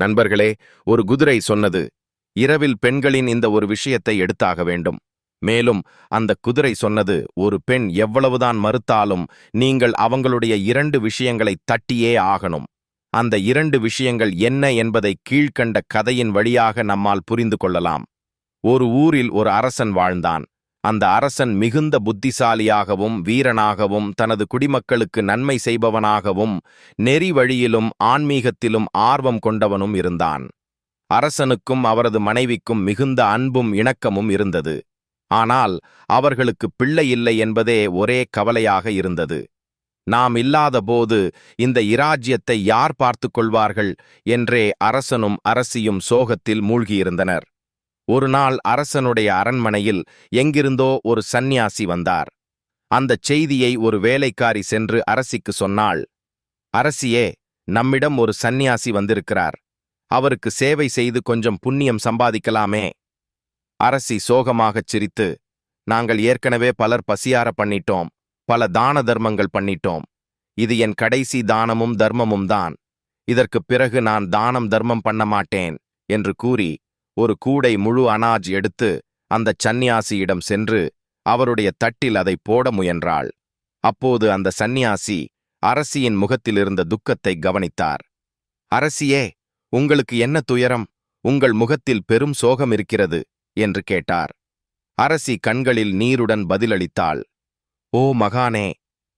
நண்பர்களே ஒரு குதிரை சொன்னது. இரவில் பெண்களின் இந்த ஒரு விஷயத்தை எடுத்தாக வேண்டும். மேலும் அந்த குதிரை சொன்னது ஒரு பெண் எவ்வளவுதான் மறுத்தாலும் நீங்கள் அவங்களுடைய இரண்டு விஷயங்களை தட்டியே ஆகணும். அந்த இரண்டு விஷயங்கள் என்ன என்பதை கீழ்க்கண்ட கதையின் வழியாக நம்மால் புரிந்து கொள்ளலாம். ஒரு ஊரில் ஒரு அரசன் வாழ்ந்தான். அந்த அரசன் மிகுந்த புத்திசாலியாகவும் வீரனாகவும் தனது குடிமக்களுக்கு நன்மை செய்பவனாகவும் நெறி வழியிலும் ஆன்மீகத்திலும் ஆர்வம் கொண்டவனும் இருந்தான். அரசனுக்கும் அவரது மனைவிக்கும் மிகுந்த அன்பும் இணக்கமும் இருந்தது. ஆனால் அவர்களுக்கு பிள்ளை இல்லை என்பதே ஒரே கவலையாக இருந்தது. நாம் இல்லாதபோது இந்த இராஜ்யத்தை யார் பார்த்துக் கொள்வார்கள்? என்றே அரசனும் அரசியும் சோகத்தில் மூழ்கியிருந்தனர். ஒரு நாள் அரசனுடைய அரண்மனையில் எங்கிருந்தோ ஒரு சந்நியாசி வந்தார். அந்தச் செய்தியை ஒரு வேலைக்காரி சென்று அரசிக்கு சொன்னாள் அரசியே நம்மிடம் ஒரு சந்நியாசி வந்திருக்கிறார். அவருக்கு சேவை செய்து கொஞ்சம் புண்ணியம் சம்பாதிக்கலாமே. அரசி சோகமாகச் சிரித்து நாங்கள் ஏற்கனவே பலர் பசியார பண்ணிட்டோம் பல தான தர்மங்கள் பண்ணிட்டோம். இது என் கடைசி தானமும் தர்மமும் தான் இதற்குப் பிறகு நான் தானம் தர்மம் பண்ண மாட்டேன் என்று கூறி ஒரு கூடை முழு அனாஜ் எடுத்து அந்தச் சந்நியாசியிடம் சென்று அவருடைய தட்டில் அதை போட முயன்றாள். அப்போது அந்த சந்நியாசி அரசியின் முகத்திலிருந்த துக்கத்தை கவனித்தார். அரசியே உங்களுக்கு என்ன துயரம்? உங்கள் முகத்தில் பெரும் சோகம் இருக்கிறது என்று கேட்டார். அரசி கண்களில் நீருடன் பதிலளித்தாள். ஓ மகானே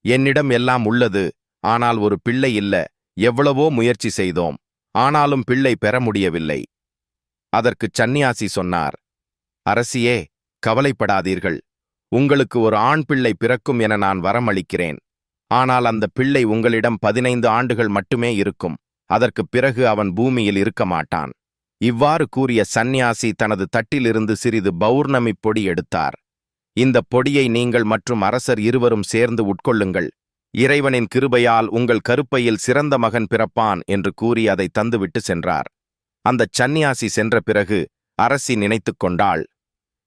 என்னிடம் எல்லாம் உள்ளது ஆனால் ஒரு பிள்ளை இல்ல எவ்வளவோ முயற்சி செய்தோம் ஆனாலும் பிள்ளை பெற முடியவில்லை. அதற்குச் சந்நியாசி சொன்னார் அரசியே கவலைப்படாதீர்கள். உங்களுக்கு ஒரு ஆண் பிள்ளை பிறக்கும் என நான் வரமளிக்கிறேன். ஆனால் அந்த பிள்ளை உங்களிடம் பதினைந்து ஆண்டுகள் மட்டுமே இருக்கும். அதற்குப் பிறகு அவன் பூமியில் இருக்க மாட்டான் இவ்வாறு கூறிய சந்நியாசி தனது தட்டிலிருந்து சிறிது பௌர்ணமிப் பொடி எடுத்தார். இந்த பொடியை நீங்கள் மற்றும் அரசர் இருவரும் சேர்ந்து உட்கொள்ளுங்கள். இறைவனின் கிருபையால் உங்கள் கருப்பையில் சிறந்த மகன் பிறப்பான் என்று கூறி அதை தந்துவிட்டு சென்றார். அந்தச் சந்நியாசி சென்ற பிறகு அரசி நினைத்துக் கொண்டாள்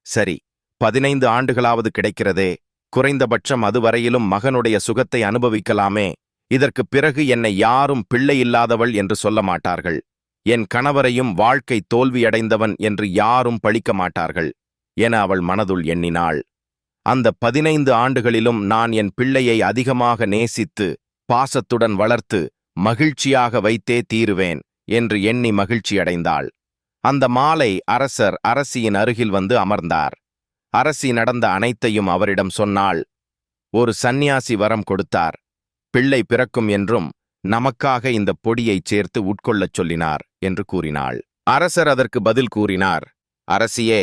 சரி பதினைந்து ஆண்டுகளாவது கிடைக்கிறதே குறைந்தபட்சம் அதுவரையிலும் மகனுடைய சுகத்தை அனுபவிக்கலாமே இதற்குப் பிறகு என்னை யாரும் பிள்ளை இல்லாதவள் என்று சொல்ல மாட்டார்கள். என் கணவரையும் வாழ்க்கை தோல்வியடைந்தவன் என்று யாரும் பழிக்க மாட்டார்கள் என அவள் மனதுள் எண்ணினாள். அந்த பதினைந்து ஆண்டுகளிலும் நான் என் பிள்ளையை அதிகமாக நேசித்து பாசத்துடன் வளர்த்து மகிழ்ச்சியாக வைத்தே தீருவேன். என்று எண்ணி மகிழ்ச்சியடைந்தாள். அந்த மாலை அரசர் அரசியின் அருகில் வந்து அமர்ந்தார். அரசி நடந்த அனைத்தையும் அவரிடம் சொன்னாள். ஒரு சந்நியாசி வரம் கொடுத்தார். பிள்ளை பிறக்கும் என்றும் நமக்காக இந்த பொடியைச் சேர்த்து உட்கொள்ளச் சொல்லினார் என்று கூறினாள். அரசர் அதற்கு பதில் கூறினார். அரசியே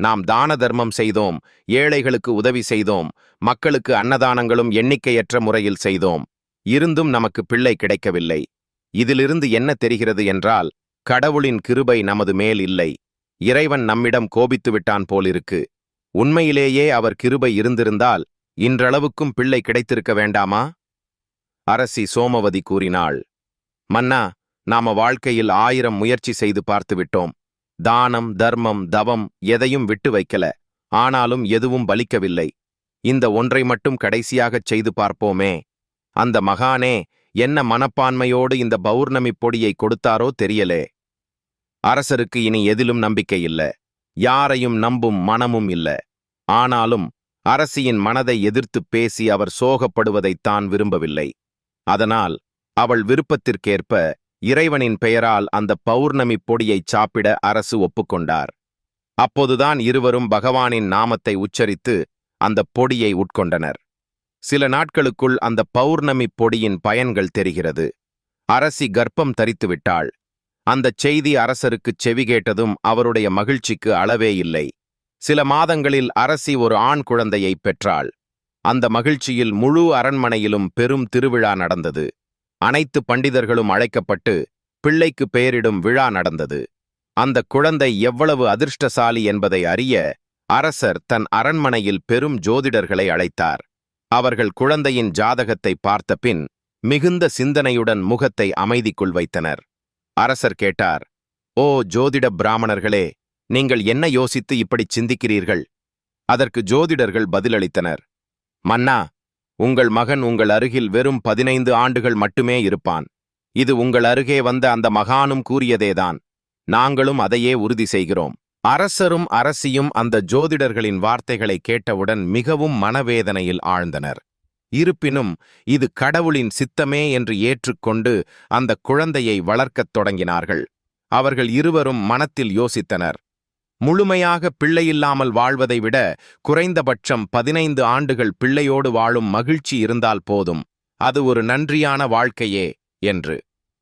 நாம் தான தர்மம் செய்தோம் ஏழைகளுக்கு உதவி செய்தோம் மக்களுக்கு அன்னதானங்களும் எண்ணிக்கையற்ற முறையில் செய்தோம். இருந்தும் நமக்கு பிள்ளை கிடைக்கவில்லை. இதிலிருந்து என்ன தெரிகிறது என்றால் கடவுளின் கிருபை நமது மேல் இல்லை. இறைவன் நம்மிடம் கோபித்து விட்டான் போலிருக்கு. உண்மையிலேயே அவர் கிருபை இருந்திருந்தால் இன்றளவுக்கும் பிள்ளை கிடைத்திருக்க வேண்டாமா? அரசி சோமவதி கூறினாள். மன்னா நாம வாழ்க்கையில் ஆயிரம் முயற்சி செய்து பார்த்துவிட்டோம் தானம் தர்மம் தவம் எதையும் விட்டு வைக்கல. ஆனாலும் எதுவும் பலிக்கவில்லை. இந்த ஒன்றை மட்டும் கடைசியாகச் செய்து பார்ப்போமே. அந்த மகானே என்ன மனப்பான்மையோடு இந்த பௌர்ணமி பொடியை கொடுத்தாரோ தெரியலே. அரசருக்கு இனி எதிலும் நம்பிக்கை இல்ல. யாரையும் நம்பும் மனமும் இல்ல. ஆனாலும் அரசியின் மனதை எதிர்த்துப் பேசி அவர் சோகப்படுவதைத் தான் விரும்பவில்லை. அதனால் அவள் விருப்பத்திற்கேற்ப இறைவனின் பெயரால் அந்த பௌர்ணமி பொடியைச் சாப்பிட அரசு ஒப்புக்கொண்டார். அப்போதுதான் இருவரும் பகவானின் நாமத்தை உச்சரித்து அந்த பொடியை உட்கொண்டனர். சில நாட்களுக்குள் அந்த பௌர்ணமி பொடியின் பயன்கள் தெரிகிறது. அரசி கர்ப்பம் தரித்துவிட்டாள். அந்தச் செய்தி அரசருக்குச் செவி கேட்டதும் அவருடைய மகிழ்ச்சிக்கு அளவே இல்லை. சில மாதங்களில் அரசி ஒரு ஆண் குழந்தையை பெற்றாள். அந்த மகிழ்ச்சியில் முழு அரண்மனையிலும் பெரும் திருவிழா நடந்தது. அனைத்து பண்டிதர்களும் அழைக்கப்பட்டு பிள்ளைக்கு பெயரிடும் விழா நடந்தது. அந்த குழந்தை எவ்வளவு அதிர்ஷ்டசாலி என்பதை அறிய அரசர் தன் அரண்மனையில் பெரும் ஜோதிடர்களை அழைத்தார். அவர்கள் குழந்தையின் ஜாதகத்தை பார்த்த பின் மிகுந்த சிந்தனையுடன் முகத்தை அமைதிக்குள் வைத்தனர். அரசர் கேட்டார் ஓ ஜோதிட பிராமணர்களே நீங்கள் என்ன யோசித்து இப்படிச் சிந்திக்கிறீர்கள்? அதற்கு ஜோதிடர்கள் பதிலளித்தனர் மன்னா உங்கள் மகன் உங்கள் அருகில் வெறும் பதினைந்து ஆண்டுகள் மட்டுமே இருப்பான். இது உங்கள் அருகே வந்த அந்த மகானும் கூறியதேதான். நாங்களும் அதையே உறுதி செய்கிறோம். அரசரும் அரசியும் அந்த ஜோதிடர்களின் வார்த்தைகளை கேட்டவுடன் மிகவும் மனவேதனையில் ஆழ்ந்தனர். இருப்பினும் இது கடவுளின் சித்தமே என்று ஏற்றுக்கொண்டு அந்த குழந்தையை வளர்க்கத் தொடங்கினார்கள். அவர்கள் இருவரும் மனத்தில் யோசித்தனர். முழுமையாக பிள்ளையில்லாமல் வாழ்வதை விட குறைந்தபட்சம் பதினைந்து ஆண்டுகள் பிள்ளையோடு வாழும் மகிழ்ச்சி இருந்தால் போதும். அது ஒரு நன்றியான வாழ்க்கையே என்று.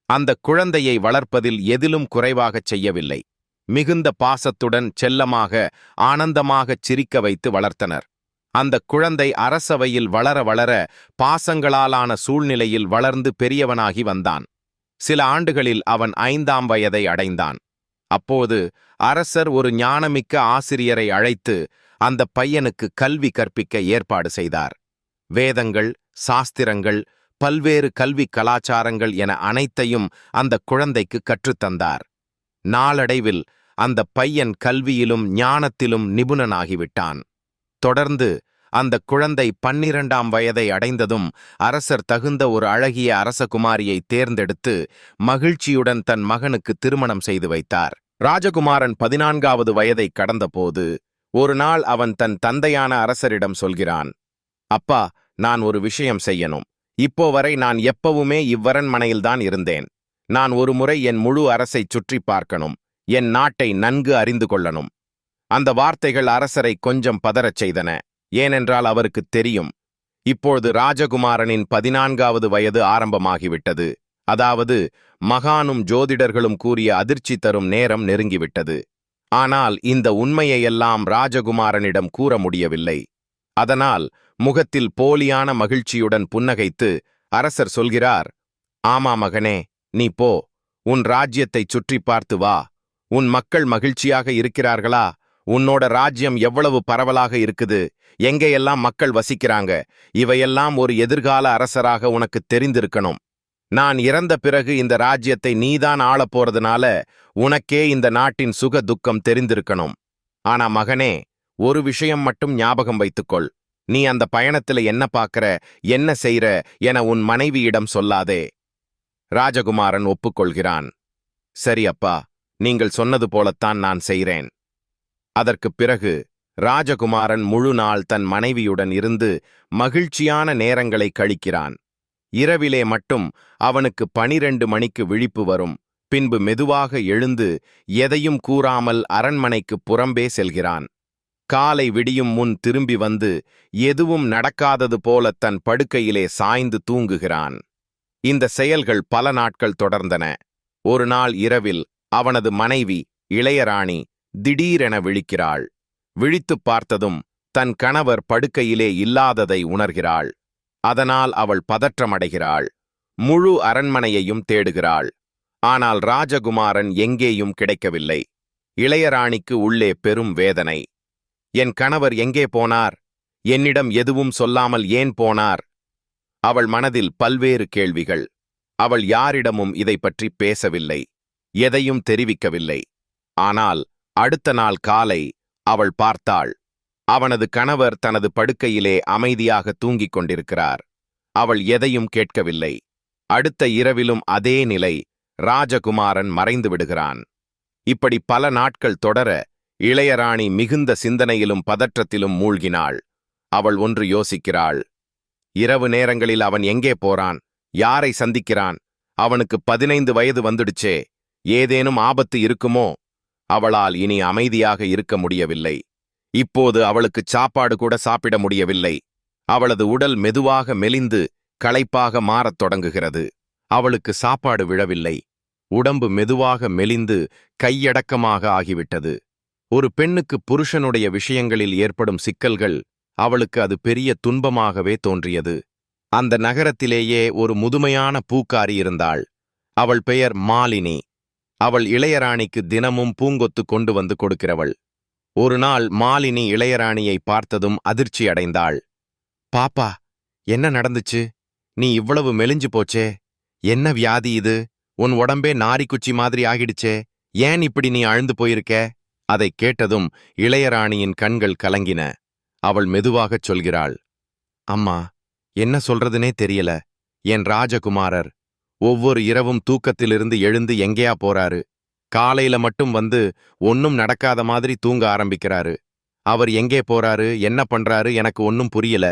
அந்த குழந்தையை வளர்ப்பதில் எதிலும் குறைவாகச் செய்யவில்லை. மிகுந்த பாசத்துடன் செல்லமாக ஆனந்தமாகச் சிரிக்க வைத்து வளர்த்தனர். அந்த குழந்தை அரசவையில் வளர வளர பாசங்களாலான சூழ்நிலையில் வளர்ந்து பெரியவனாகி வந்தான். சில ஆண்டுகளில் அவன் ஐந்தாம் வயதை அடைந்தான். அப்போது அரசர் ஒரு ஞானமிக்க ஆசிரியரை அழைத்து அந்த பையனுக்கு கல்வி கற்பிக்க ஏற்பாடு செய்தார். வேதங்கள் சாஸ்திரங்கள் பல்வேறு கல்வி கலாச்சாரங்கள் என அனைத்தையும் அந்த குழந்தைக்கு கற்றுத்தந்தார் நாளடைவில் அந்த பையன் கல்வியிலும் ஞானத்திலும் நிபுணனாகிவிட்டான். தொடர்ந்து அந்த குழந்தை பன்னிரண்டாம் வயதை அடைந்ததும் அரசர் தகுந்த ஒரு அழகிய அரசகுமாரியை தேர்ந்தெடுத்து மகிழ்ச்சியுடன் தன் மகனுக்கு திருமணம் செய்து வைத்தார். ராஜகுமாரன் பதினான்காவது வயதை கடந்தபோது ஒரு நாள் அவன் தன் தந்தையான அரசரிடம் சொல்கிறான் அப்பா நான் ஒரு விஷயம் செய்யணும். இப்போ வரை நான் எப்பவுமே இவ்வரண்மனையில்தான் இருந்தேன். நான் ஒருமுறை என் முழு அரசைச் சுற்றி பார்க்கணும் என் நாட்டை நன்கு அறிந்து கொள்ளணும். அந்த வார்த்தைகள் அரசரை கொஞ்சம் பதறச் செய்தன. ஏனென்றால் அவருக்குத் தெரியும் இப்பொழுது ராஜகுமாரனின் பதினான்காவது வயது ஆரம்பமாகிவிட்டது. அதாவது மகானும் ஜோதிடர்களும் கூறிய அதிர்ச்சி தரும் நேரம் நெருங்கிவிட்டது. ஆனால் இந்த உண்மையையெல்லாம் ராஜகுமாரனிடம் கூற முடியவில்லை. அதனால் முகத்தில் போலியான மகிழ்ச்சியுடன் புன்னகைத்து அரசர் சொல்கிறார் ஆமா மகனே நீ போ உன் ராஜ்யத்தைச் சுற்றி பார்த்து வா. உன் மக்கள் மகிழ்ச்சியாக இருக்கிறார்களா? உன்னோட ராஜ்யம் எவ்வளவு பரவலாக இருக்குது? எங்கேயெல்லாம் மக்கள் வசிக்கிறாங்க? இவையெல்லாம் ஒரு எதிர்கால அரசராக உனக்கு தெரிந்திருக்கணும். நான் இறந்த பிறகு இந்த ராஜ்யத்தை நீதான் ஆளப் போறதுனால உனக்கே இந்த நாட்டின் சுக துக்கம் தெரிந்திருக்கணும். ஆனா மகனே ஒரு விஷயம் மட்டும் ஞாபகம் வைத்துக்கொள். நீ அந்த பயணத்துல என்ன பார்க்கற என்ன செய்ற என உன் மனைவியிடம் சொல்லாதே. ராஜகுமாரன் ஒப்புக்கொள்கிறான். சரி அப்பா நீங்கள் சொன்னது போலத்தான் நான் செய்கிறேன் அதற்குப் பிறகு ராஜகுமாரன் முழு நாள் தன் மனைவியுடன் இருந்து மகிழ்ச்சியான நேரங்களை கழிக்கிறான். இரவிலே மட்டும் அவனுக்கு பனிரெண்டு மணிக்கு விழிப்பு வரும். பின்பு மெதுவாக எழுந்து எதையும் கூறாமல் அரண்மனைக்கு புறம்பே செல்கிறான். காலை விடியும் முன் திரும்பி வந்து எதுவும் நடக்காதது போல தன் படுக்கையிலே சாய்ந்து தூங்குகிறான். இந்த செயல்கள் பல நாட்கள் தொடர்ந்தன. ஒரு நாள் இரவில் அவனது மனைவி இளையராணி திடீரென விழிக்கிறாள். விழித்துப் பார்த்ததும் தன் கணவர் படுக்கையிலே இல்லாததை உணர்கிறாள். அதனால் அவள் பதற்றமடைகிறாள். முழு அரண்மனையையும் தேடுகிறாள். ஆனால் ராஜகுமாரன் எங்கேயும் கிடைக்கவில்லை. இளையராணிக்கு உள்ளே பெரும் வேதனை. என் கணவர் எங்கே போனார்? என்னிடம் எதுவும் சொல்லாமல் ஏன் போனார்? அவள் மனதில் பல்வேறு கேள்விகள். அவள் யாரிடமும் இதை பற்றி பேசவில்லை. எதையும் தெரிவிக்கவில்லை. ஆனால் அடுத்த நாள் காலை அவள் பார்த்தாள். அவனது கணவர் தனது படுக்கையிலே அமைதியாக தூங்கிக் கொண்டிருக்கிறார். அவள் எதையும் கேட்கவில்லை. அடுத்த இரவிலும் அதே நிலை ராஜகுமாரன் மறைந்து விடுகிறான். இப்படி பல நாட்கள் தொடர இளையராணி மிகுந்த சிந்தனையிலும் பதற்றத்திலும் மூழ்கினாள். அவள் ஒன்று யோசிக்கிறாள். இரவு நேரங்களில் அவன் எங்கே போறான்? யாரை சந்திக்கிறான்? அவனுக்கு பதினைந்து வயது வந்துடுச்சே. ஏதேனும் ஆபத்து இருக்குமோ? அவளால் இனி அமைதியாக இருக்க முடியவில்லை. இப்போது அவளுக்கு சாப்பாடு கூட சாப்பிட முடியவில்லை. அவளது உடல் மெதுவாக மெலிந்து களைப்பாக மாறத் தொடங்குகிறது. அவளுக்கு சாப்பாடு விழவில்லை. உடம்பு மெதுவாக மெலிந்து கையடக்கமாக ஆகிவிட்டது. ஒரு பெண்ணுக்கு புருஷனுடைய விஷயங்களில் ஏற்படும் சிக்கல்கள் அவளுக்கு அது பெரிய துன்பமாகவே தோன்றியது. அந்த நகரத்திலேயே ஒரு முதுமையான பூக்காரி இருந்தாள். அவள் பெயர் மாலினி. அவள் இளையராணிக்கு தினமும் பூங்கொத்து கொண்டு வந்து கொடுக்கிறவள். ஒரு நாள் மாலினி இளையராணியை பார்த்ததும் அதிர்ச்சி அடைந்தாள். பாப்பா என்ன நடந்துச்சு? நீ இவ்வளவு மெலிஞ்சு போச்சே. என்ன வியாதி இது? உன் உடம்பே நாரிக்குச்சி மாதிரி ஆகிடுச்சே. ஏன் இப்படி நீ அழுந்து போயிருக்க? அதைக் கேட்டதும் இளையராணியின் கண்கள் கலங்கின. அவள் மெதுவாகச் சொல்கிறாள் அம்மா என்ன சொல்றதுனே தெரியல. என் ராஜகுமாரர் ஒவ்வொரு இரவும் தூக்கத்திலிருந்து எழுந்து எங்கேயா போறாரு. காலையில மட்டும் வந்து ஒன்னும் நடக்காத மாதிரி தூங்க ஆரம்பிக்கிறாரு. அவர் எங்கே போறாரு என்ன பண்றாரு எனக்கு ஒன்னும் புரியல.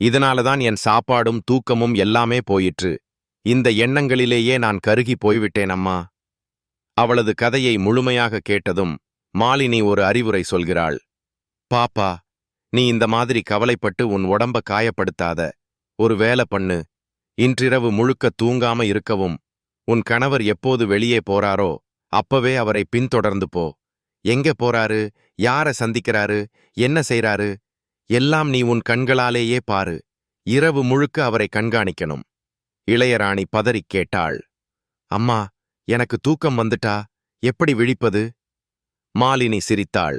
இதனாலதான் என் சாப்பாடும் தூக்கமும் எல்லாமே போயிற்று. இந்த எண்ணங்களிலேயே நான் கருகி போய்விட்டேன் அம்மா. அவளது கதையை முழுமையாக கேட்டதும் மாலினி ஒரு அறிவுரை சொல்கிறாள் பாப்பா நீ இந்த மாதிரி கவலைப்பட்டு உன் உடம்ப காயப்படுத்தாத. ஒரு வேலை பண்ணு. இன்றிரவு முழுக்க தூங்காம இருக்கவும். உன் கணவர் எப்போது வெளியே போறாரோ அப்பவே அவரை பின்தொடர்ந்து போ. எங்க போறாரு? யார சந்திக்கிறாரு? என்ன செய்றாரு? எல்லாம் நீ உன் கண்களாலேயே பாரு. இரவு முழுக்க அவரை கண்காணிக்கணும். இளையராணி பதறிக் கேட்டாள். அம்மா எனக்கு தூக்கம் வந்துட்டா? எப்படி விழிப்பது? மாலினி சிரித்தாள்.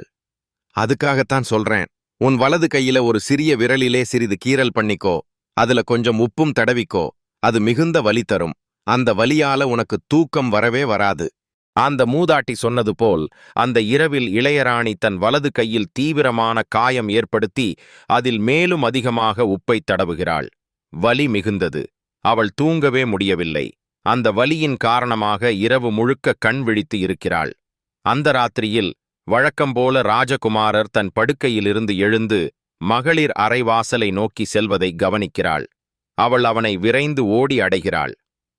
அதுக்காகத்தான் சொல்றேன். உன் வலது கையில ஒரு சிறிய விரலிலே சிறிது கீறல் பண்ணிக்கோ. அதுல கொஞ்சம் உப்பும் தடவிக்கோ. அது மிகுந்த வலி தரும். அந்த வலியால உனக்கு தூக்கம் வரவே வராது. அந்த மூதாட்டி சொன்னது போல் அந்த இரவில் இளையராணி தன் வலது கையில் தீவிரமான காயம் ஏற்படுத்தி அதில் மேலும் அதிகமாக உப்பை தடவுகிறாள். வலி மிகுந்தது. அவள் தூங்கவே முடியவில்லை. அந்த வலியின் காரணமாக இரவு முழுக்க கண் விழித்து இருக்கிறாள். அந்த ராத்திரியில் வழக்கம்போல ராஜகுமாரர் தன் படுக்கையிலிருந்து எழுந்து மகளிர் அறைவாசலை நோக்கி செல்வதை கவனிக்கிறாள். அவள் அவனை விரைந்து ஓடி அடைகிறாள்.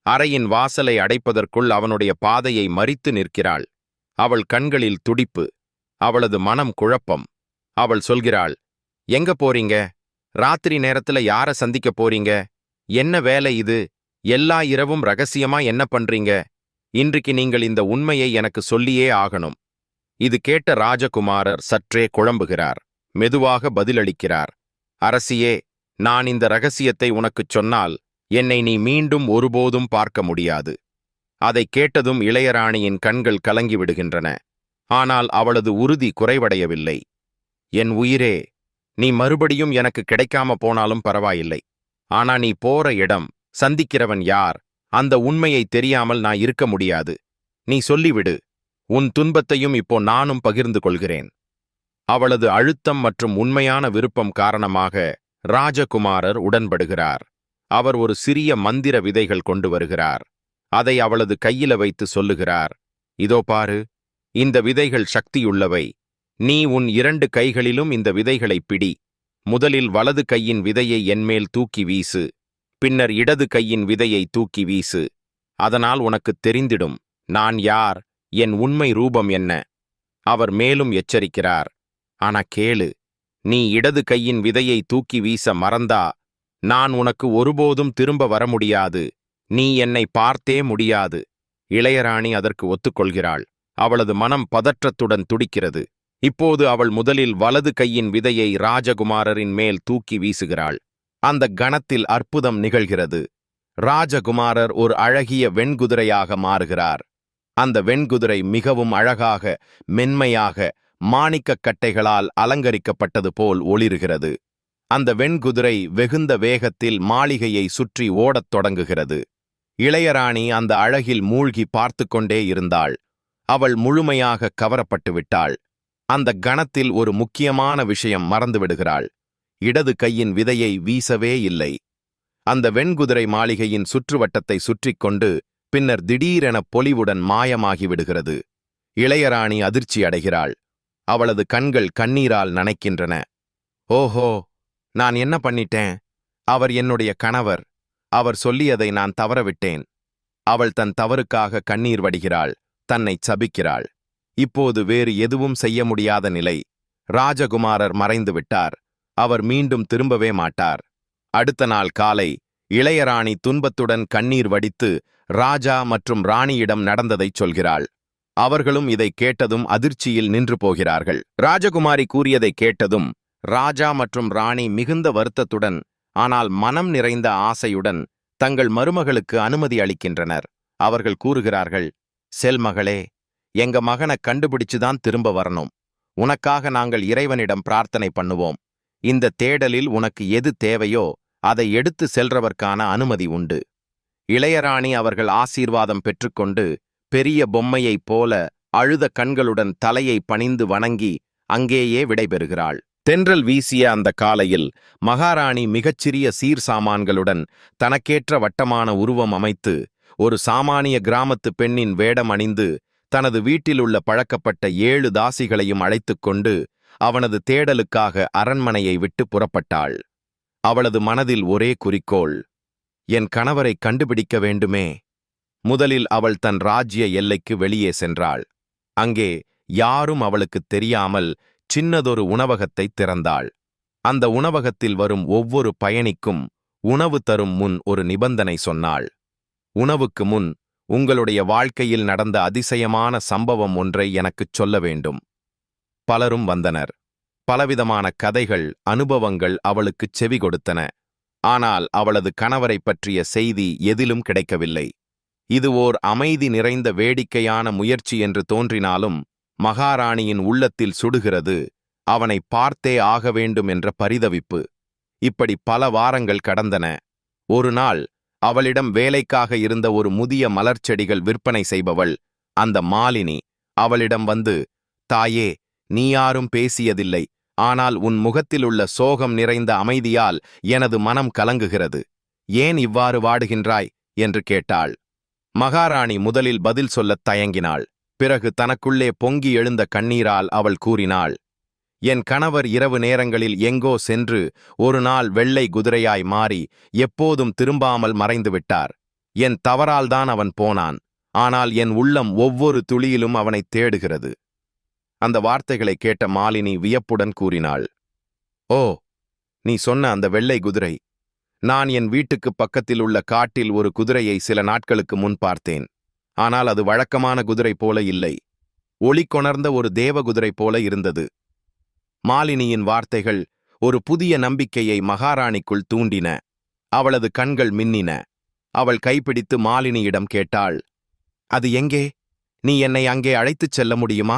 அறையின் வாசலை அடைப்பதற்குள் அவனுடைய பாதையை மறித்து நிற்கிறாள். அவள் கண்களில் துடிப்பு. அவளது மனம் குழப்பம். அவள் சொல்கிறாள் எங்க போறீங்க? ராத்திரி நேரத்துல யார சந்திக்க போறீங்க? என்ன வேலை இது? எல்லா இரவும் ரகசியமா என்ன பண்றீங்க? இன்றைக்கு நீங்கள் இந்த உண்மையை எனக்கு சொல்லியே ஆகணும். இது கேட்ட ராஜகுமாரர் சற்றே குழம்புகிறார் மெதுவாக பதிலளிக்கிறார் அரசியே நான் இந்த ரகசியத்தை உனக்குச் சொன்னால் என்னை நீ மீண்டும் ஒருபோதும் பார்க்க முடியாது. அதைக் கேட்டதும் இளையராணியின் கண்கள் கலங்கி விடுகின்றன. ஆனால் அவளது உறுதி குறைவடையவில்லை. என் உயிரே நீ மறுபடியும் எனக்கு கிடைக்காம போனாலும் பரவாயில்லை. ஆனா நீ போற இடம் சந்திக்கிறவன் யார் அந்த உண்மையை தெரியாமல் நான் இருக்க முடியாது. நீ சொல்லிவிடு. உன் துன்பத்தையும் இப்போ நானும் பகிர்ந்து கொள்கிறேன். அவளது அழுத்தம் மற்றும் உண்மையான விருப்பம் காரணமாக ராஜகுமாரர் உடன்படுகிறார். அவர் ஒரு சிறிய மந்திர விதைகள் கொண்டு வருகிறார். அதை அவளது கையில வைத்து சொல்லுகிறார் இதோ பாரு இந்த விதைகள் சக்தியுள்ளவை. நீ உன் இரண்டு கைகளிலும் இந்த விதைகளை பிடி. முதலில் வலது கையின் விதையை என்மேல் தூக்கி வீசு. பின்னர் இடது கையின் விதையை தூக்கி வீசு. அதனால் உனக்குத் தெரிந்திடும் நான் யார்? என் உண்மை ரூபம் என்ன? அவர் மேலும் எச்சரிக்கிறார். ஆனா கேளு நீ இடது கையின் விதையை தூக்கி வீச மறந்தா நான் உனக்கு ஒருபோதும் திரும்ப வர முடியாது. நீ என்னை பார்த்தே முடியாது. இளையராணி அதற்கு ஒத்துக்கொள்கிறாள். அவளது மனம் பதற்றத்துடன் துடிக்கிறது. இப்போது அவள் முதலில் வலது கையின் விதையை ராஜகுமாரரின் மேல் தூக்கி வீசுகிறாள். அந்த கணத்தில் அற்புதம் நிகழ்கிறது. ராஜகுமாரர் ஒரு அழகிய வெண்குதிரையாக மாறுகிறார். அந்த வெண்குதிரை மிகவும் அழகாக மென்மையாக மாணிக்கக் கட்டைகளால் அலங்கரிக்கப்பட்டது போல் ஒளிருகிறது. அந்த வெண்குதிரை வெகுந்த வேகத்தில் மாளிகையை சுற்றி ஓடத் தொடங்குகிறது. இளையராணி அந்த அழகில் மூழ்கி பார்த்து கொண்டே இருந்தாள். அவள் முழுமையாக கவரப்பட்டு விட்டாள். அந்த கணத்தில் ஒரு முக்கியமான விஷயம் மறந்துவிடுகிறாள் இடது கையின் விதையை வீசவே இல்லை. அந்த வெண்குதிரை மாளிகையின் சுற்றுவட்டத்தை சுற்றிக்கொண்டு பின்னர் திடீரென பொலிவுடன் மாயமாகி விடுகிறது இளையராணி அதிர்ச்சி அடைகிறாள். அவளது கண்கள் கண்ணீரால் நனைக்கின்றன. ஓஹோ நான் என்ன பண்ணிட்டேன்? அவர் என்னுடைய கணவர். அவர் சொல்லியதை நான் தவறவிட்டேன். அவள் தன் தவறுக்காக கண்ணீர் வடிகிறாள். தன்னைச் சபிக்கிறாள். இப்போது வேறு எதுவும் செய்ய முடியாத நிலை. ராஜகுமாரர் மறைந்து விட்டார். அவர் மீண்டும் திரும்பவே மாட்டார். அடுத்த நாள் காலை இளையராணி துன்பத்துடன் கண்ணீர் வடித்து ராஜா மற்றும் ராணியிடம் நடந்ததைச் சொல்கிறாள். அவர்களும் இதை கேட்டதும் அதிர்ச்சியில் நின்று போகிறார்கள். ராஜகுமாரி கூறியதை கேட்டதும் ராஜா மற்றும் ராணி மிகுந்த வருத்தத்துடன் ஆனால் மனம் நிறைந்த ஆசையுடன் தங்கள் மருமகளுக்கு அனுமதி அளிக்கின்றனர். அவர்கள் கூறுகிறார்கள் செல்மகளே எங்க மகனை கண்டுபிடிச்சுதான் திரும்ப வரணும். உனக்காக நாங்கள் இறைவனிடம் பிரார்த்தனை பண்ணுவோம். இந்த தேடலில் உனக்கு எது தேவையோ அதை எடுத்து செல்றவர்க்கான அனுமதி உண்டு. இளையராணி அவர்கள் ஆசீர்வாதம் பெற்றுக்கொண்டு பெரிய பொம்மையைப் போல அழுத கண்களுடன் தலையை பணிந்து வணங்கி அங்கேயே விடைபெறுகிறாள். தென்றல் வீசிய அந்த காலையில் மகாராணி மிகச்சிறிய சீர் சாமான்களுடன் தனக்கேற்ற வட்டமான உருவம் அமைத்து ஒரு சாமானிய கிராமத்து பெண்ணின் வேடம் அணிந்து தனது வீட்டிலுள்ள பழக்கப்பட்ட ஏழு தாசிகளையும் அழைத்துக் கொண்டு அவனது தேடலுக்காக அரண்மனையை விட்டு புறப்பட்டாள். அவளது மனதில் ஒரே குறிக்கோள் என் கணவரை கண்டுபிடிக்க வேண்டுமே. முதலில் அவள் தன் ராஜ்ய எல்லைக்கு வெளியே சென்றாள். அங்கே யாரும் அவளுக்குத் தெரியாமல் சின்னதொரு உணவகத்தை திறந்தாள். அந்த உணவகத்தில் வரும் ஒவ்வொரு பயணிக்கும் உணவு தரும் முன் ஒரு நிபந்தனை சொன்னாள். உணவுக்கு முன் உங்களுடைய வாழ்க்கையில் நடந்த அதிசயமான சம்பவம் ஒன்றை எனக்குச் சொல்ல வேண்டும் பலரும் வந்தனர். பலவிதமான கதைகள் அனுபவங்கள் அவளுக்குச் செவி கொடுத்தன. ஆனால் அவளது கணவரைப் பற்றிய செய்தி எதிலும் கிடைக்கவில்லை. இது ஓர் அமைதி நிறைந்த வேடிக்கையான முயற்சி என்று தோன்றினாலும் மகாராணியின் உள்ளத்தில் சுடுகிறது அவனை பார்த்தே ஆக வேண்டும் என்ற பரிதவிப்பு. இப்படி பல வாரங்கள் கடந்தன. ஒரு நாள் அவளிடம் வேலைக்காக இருந்த ஒரு முதிய மலர்ச்செடிகள் விற்பனை செய்பவள் அந்த மாலினி அவளிடம் வந்து தாயே நீ யாரும் பேசியதில்லை. ஆனால் உன் முகத்திலுள்ள சோகம் நிறைந்த அமைதியால் எனது மனம் கலங்குகிறது. ஏன் இவ்வாறு வாடுகின்றாய்? என்று கேட்டாள். மகாராணி முதலில் பதில் சொல்லத் தயங்கினாள். பிறகு தனக்குள்ளே பொங்கி எழுந்த கண்ணீரால் அவள் கூறினாள். என் கணவர் இரவு நேரங்களில் எங்கோ சென்று ஒரு நாள் வெள்ளை குதிரையாய் மாறி எப்போதும் திரும்பாமல் மறைந்துவிட்டார் என் தவறால்தான் அவன் போனான். ஆனால் என் உள்ளம் ஒவ்வொரு துளியிலும் அவனைத் தேடுகிறது. அந்த வார்த்தைகளை கேட்ட மாலினி வியப்புடன் கூறினாள் ஓ நீ சொன்ன அந்த வெள்ளை குதிரை. நான் என் வீட்டுக்குப் பக்கத்தில் உள்ள காட்டில் ஒரு குதிரையை சில நாட்களுக்கு முன் பார்த்தேன். ஆனால் அது வழக்கமான குதிரை போல இல்லை. ஒளி கொணர்ந்த ஒரு தேவ குதிரை போல இருந்தது. மாலினியின் வார்த்தைகள் ஒரு புதிய நம்பிக்கையை மகாராணிக்குள் தூண்டின. அவளது கண்கள் மின்னின. அவள் கைப்பிடித்து மாலினியிடம் கேட்டாள் அது எங்கே? நீ என்னை அங்கே அழைத்துச் செல்ல முடியுமா?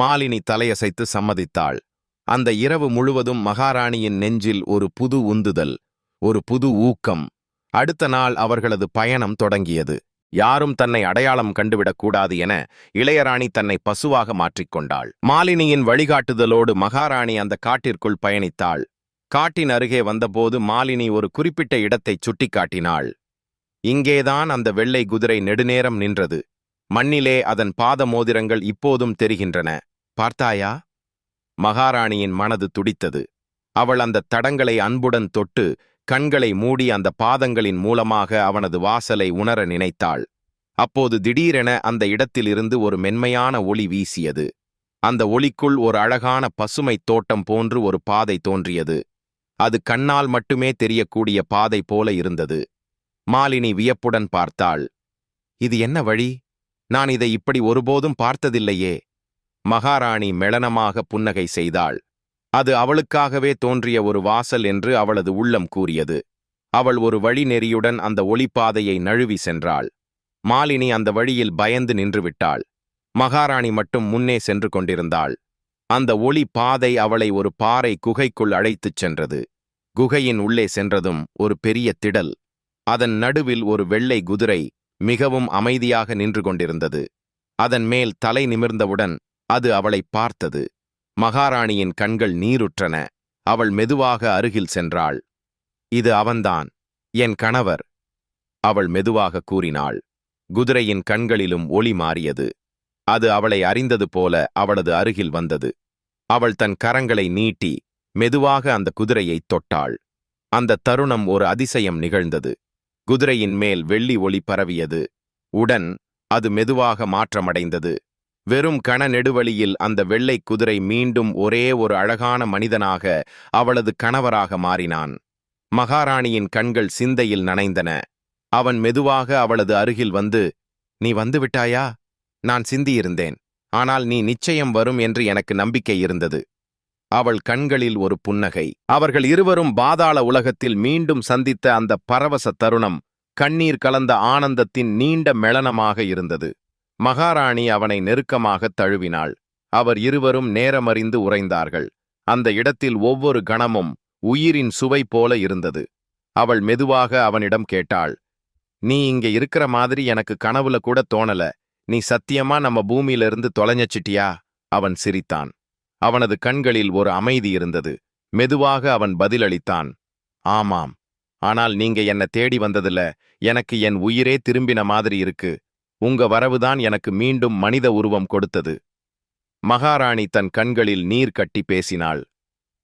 மாலினி தலையசைத்து சம்மதித்தாள். அந்த இரவு முழுவதும் மகாராணியின் நெஞ்சில் ஒரு புது உந்துதல் ஒரு புது ஊக்கம். அடுத்த நாள் அவர்களது பயணம் தொடங்கியது. யாரும் தன்னை அடையாளம் கண்டுவிடக்கூடாது என இளையராணி தன்னை பசுவாக மாற்றிக்கொண்டாள் மாலினியின் வழிகாட்டுதலோடு மகாராணி அந்த காட்டிற்குள் பயணித்தாள். காட்டின் அருகே வந்தபோது மாலினி ஒரு குறிப்பிட்ட இடத்தைச் சுட்டிக்காட்டினாள். இங்கேதான் அந்த வெள்ளை குதிரை நெடுநேரம் நின்றது. மண்ணிலே அதன் பாத மோதிரங்கள் இப்போதும் தெரிகின்றன. பார்த்தாயா? மகாராணியின் மனது துடித்தது. அவள் அந்த தடங்களை அன்புடன் தொட்டு கண்களை மூடி அந்த பாதங்களின் மூலமாக அவனது வாசலை உணர நினைத்தாள். அப்போது திடீரென அந்த இடத்திலிருந்து ஒரு மென்மையான ஒளி வீசியது. அந்த ஒளிக்குள் ஒரு அழகான பசுமைத் தோட்டம் போன்று ஒரு பாதை தோன்றியது. அது கண்ணால் மட்டுமே தெரியக்கூடிய பாதை போல இருந்தது. மாலினி வியப்புடன் பார்த்தாள். இது என்ன வழி? நான் இதை இப்படி ஒருபோதும் பார்த்ததில்லையே. மகாராணி மெளனமாக புன்னகை செய்தாள். அது அவளுக்காகவே தோன்றிய ஒரு வாசல் என்று அவளது உள்ளம் கூறியது. அவள் ஒரு வழிநெறியுடன் அந்த ஒளிப்பாதையை நழுவி சென்றாள். மாலினி அந்த வழியில் பயந்து நின்றுவிட்டாள். மகாராணி மட்டும் முன்னே சென்று கொண்டிருந்தாள். அந்த ஒளி பாதை அவளை ஒரு பாறை குகைக்குள் அழைத்துச் சென்றது. குகையின் உள்ளே சென்றதும் ஒரு பெரிய திடல். அதன் நடுவில் ஒரு வெள்ளை குதிரை மிகவும் அமைதியாக நின்று கொண்டிருந்தது. அதன் மேல் தலை நிமிர்ந்தவுடன் அது அவளை பார்த்தது. மகாராணியின் கண்கள் நீருற்றன. அவள் மெதுவாக அருகில் சென்றாள். இது அவன்தான் என் கணவர் அவள் மெதுவாக கூறினாள். குதிரையின் கண்களிலும் ஒளி மாறியது. அது அவளை அறிந்தது போல அவளது அருகில் வந்தது. அவள் தன் கரங்களை நீட்டி மெதுவாக அந்த குதிரையைத் தொட்டாள். அந்த தருணம் ஒரு அதிசயம் நிகழ்ந்தது. குதிரையின் மேல் வெள்ளி ஒளி பரவியது. உடன் அது மெதுவாக மாற்றமடைந்தது. வெறும் கண நெடுவழியில் அந்த வெள்ளைக் குதிரை மீண்டும் ஒரே ஒரு அழகான மனிதனாக அவளது கணவராக மாறினான். மகாராணியின் கண்கள் சிந்தையில் நனைந்தன. அவன் மெதுவாக அவளது அருகில் வந்து நீ வந்துவிட்டாயா நான் சிந்தியிருந்தேன். ஆனால் நீ நிச்சயம் வரும் என்று எனக்கு நம்பிக்கை இருந்தது. அவள் கண்களில் ஒரு புன்னகை. அவர்கள் இருவரும் பாதாள உலகத்தில் மீண்டும் சந்தித்த அந்த பரவச தருணம் கண்ணீர் கலந்த ஆனந்தத்தின் நீண்ட மெளனமாக இருந்தது. மகாராணி அவனை நெருக்கமாகத் தழுவினாள். அவர் இருவரும் நேரமறிந்து உறைந்தார்கள். அந்த இடத்தில் ஒவ்வொரு கணமும் உயிரின் சுவை போல இருந்தது. அவள் மெதுவாக அவனிடம் கேட்டாள் நீ இங்க இருக்கிற மாதிரி எனக்கு கனவுல கூட தோணல. நீ சத்தியமா நம்ம பூமியிலிருந்து தொலைஞ்சிட்டியா அவன் சிரித்தான். அவனது கண்களில் ஒரு அமைதி இருந்தது. மெதுவாக அவன் பதிலளித்தான் ஆமாம் ஆனால் நீங்க என்ன தேடி வந்ததுல எனக்கு என் உயிரே திரும்பின மாதிரி இருக்கு. உங்க வரவுதான் எனக்கு மீண்டும் மனித உருவம் கொடுத்தது. மகாராணி தன் கண்களில் நீர் கட்டி பேசினாள்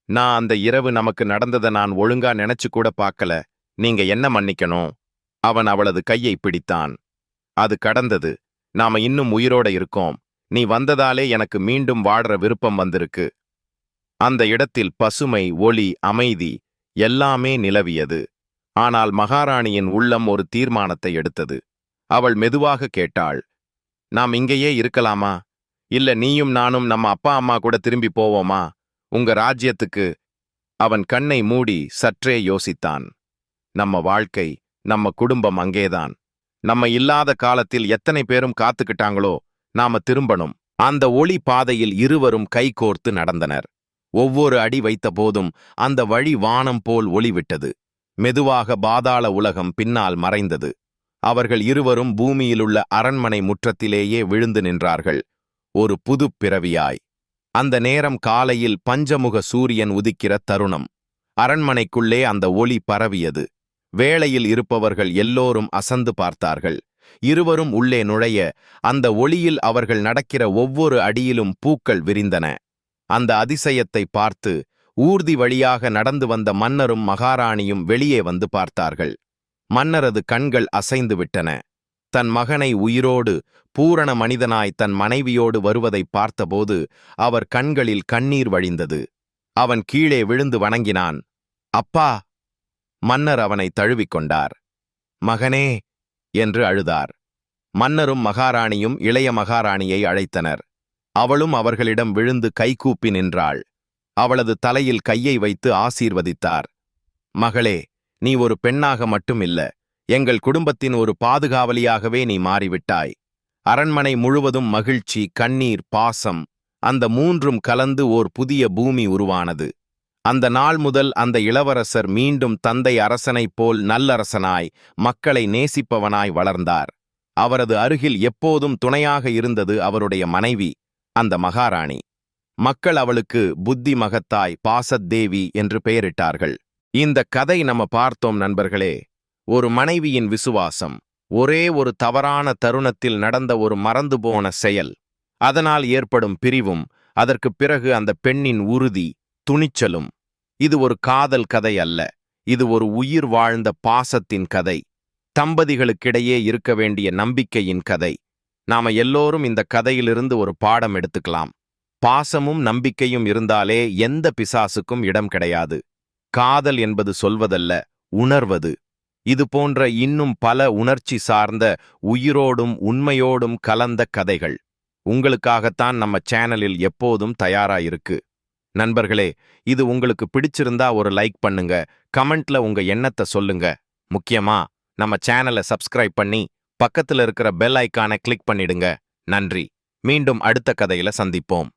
நான் அந்த இரவு நமக்கு நடந்ததை நான் ஒழுங்கா நினைச்சு கூட பார்க்கல. நீங்க என்ன மன்னிக்கணும்? அவன் அவளது கையை பிடித்தான். அது கடந்தது. நாம இன்னும் உயிரோட இருக்கோம். நீ வந்ததாலே எனக்கு மீண்டும் வாடுற விருப்பம் வந்திருக்கு. அந்த இடத்தில் பசுமை ஒளி அமைதி எல்லாமே நிலவியது. ஆனால் மகாராணியின் உள்ளம் ஒரு தீர்மானத்தை எடுத்தது. அவள் மெதுவாக கேட்டாள் நாம் இங்கேயே இருக்கலாமா? இல்ல நீயும் நானும் நம்ம அப்பா அம்மா கூட திரும்பி போவோமா? உங்க ராஜ்யத்துக்கு? அவன் கண்ணை மூடி சற்றே யோசித்தான். நம்ம வாழ்க்கை நம்ம குடும்பம் அங்கேதான். நம்ம இல்லாத காலத்தில் எத்தனை பேரும் காத்துக்கிட்டாங்களோ நாம திரும்பணும். அந்த ஒளி பாதையில் இருவரும் கைகோர்த்து நடந்தனர். ஒவ்வொரு அடி வைத்த போதும் அந்த வழி வானம் போல் ஒளிவிட்டது. மெதுவாக பாதாள உலகம் பின்னால் மறைந்தது. அவர்கள் இருவரும் பூமியிலுள்ள அரண்மனை முற்றத்திலேயே விழுந்து நின்றார்கள். ஒரு புதுப் பிறவியாய். அந்த நேரம் காலையில் பஞ்சமுக சூரியன் உதிக்கிற தருணம். அரண்மனைக்குள்ளே அந்த ஒளி பரவியது. வேளையில் இருப்பவர்கள் எல்லோரும் அசந்து பார்த்தார்கள். இருவரும் உள்ளே நுழைய அந்த ஒளியில் அவர்கள் நடக்கிற ஒவ்வொரு அடியிலும் பூக்கள் விரிந்தன. அந்த அதிசயத்தை பார்த்து ஊர்தி வழியாக நடந்து வந்த மன்னரும் மகாராணியும் வெளியே வந்து பார்த்தார்கள். மன்னரது கண்கள் அசைந்து விட்டன. தன் மகனை உயிரோடு பூரண மனிதனாய் தன் மனைவியோடு வருவதைப் பார்த்தபோது அவர் கண்களில் கண்ணீர் வழிந்தது. அவன் கீழே விழுந்து வணங்கினான். அப்பா! மன்னர் அவனை தழுவிக்கொண்டார். மகனே! என்று அழுதார். மன்னரும் மகாராணியும் இளைய மகாராணியை அழைத்தனர். அவளும் அவர்களிடம் விழுந்து கைகூப்பி நின்றாள். அவளது தலையில் கையை வைத்து ஆசீர்வதித்தார். மகளே நீ ஒரு பெண்ணாக மட்டும் இல்ல எங்கள் குடும்பத்தின் ஒரு பாதுகாவலியாகவே நீ மாறிவிட்டாய். அரண்மனை முழுவதும் மகிழ்ச்சி கண்ணீர் பாசம் அந்த மூன்றும் கலந்து ஓர் புதிய பூமி உருவானது. அந்த நாள் முதல் அந்த இளவரசர் மீண்டும் தந்தை அரசனைப் போல் நல்லரசனாய் மக்களை நேசிப்பவனாய் வளர்ந்தார். அவரது அருகில் எப்போதும் துணையாக இருந்தது அவருடைய மனைவி அந்த மகாராணி. மக்கள் அவளுக்கு புத்தி மகத்தாய் பாசத்தேவி என்று பெயரிட்டார்கள். இந்த கதை நம்ம பார்த்தோம் நண்பர்களே. ஒரு மனைவியின் விசுவாசம். ஒரே ஒரு தவறான தருணத்தில் நடந்த ஒரு மறந்து போன செயல். அதனால் ஏற்படும் பிரிவும் அதற்குப் பிறகு அந்த பெண்ணின் உறுதி. துணிச்சலும். இது ஒரு காதல் கதை அல்ல. இது ஒரு உயிர் வாழ்ந்த பாசத்தின் கதை. தம்பதிகளுக்கிடையே இருக்க வேண்டிய நம்பிக்கையின் கதை. நாம எல்லோரும் இந்த கதையிலிருந்து ஒரு பாடம் எடுத்துக்கலாம். பாசமும் நம்பிக்கையும் இருந்தாலே எந்த பிசாசுக்கும் இடம் கிடையாது. காதல் என்பது சொல்வதல்ல உணர்வது. இது போன்ற இன்னும் பல உணர்ச்சி சார்ந்த உயிரோடும் உண்மையோடும் கலந்த கதைகள். உங்களுக்காகத்தான் நம்ம சேனலில் எப்போதும் தயாராயிருக்கு. நண்பர்களே இது உங்களுக்கு பிடிச்சிருந்தா ஒரு லைக் பண்ணுங்க கமெண்ட்ல உங்க எண்ணத்தை சொல்லுங்க. முக்கியமா நம்ம சேனலை சப்ஸ்கிரைப் பண்ணி பக்கத்துல இருக்கிற பெல் ஐக்கானை கிளிக் பண்ணிடுங்க. நன்றி. மீண்டும் அடுத்த கதையில சந்திப்போம்.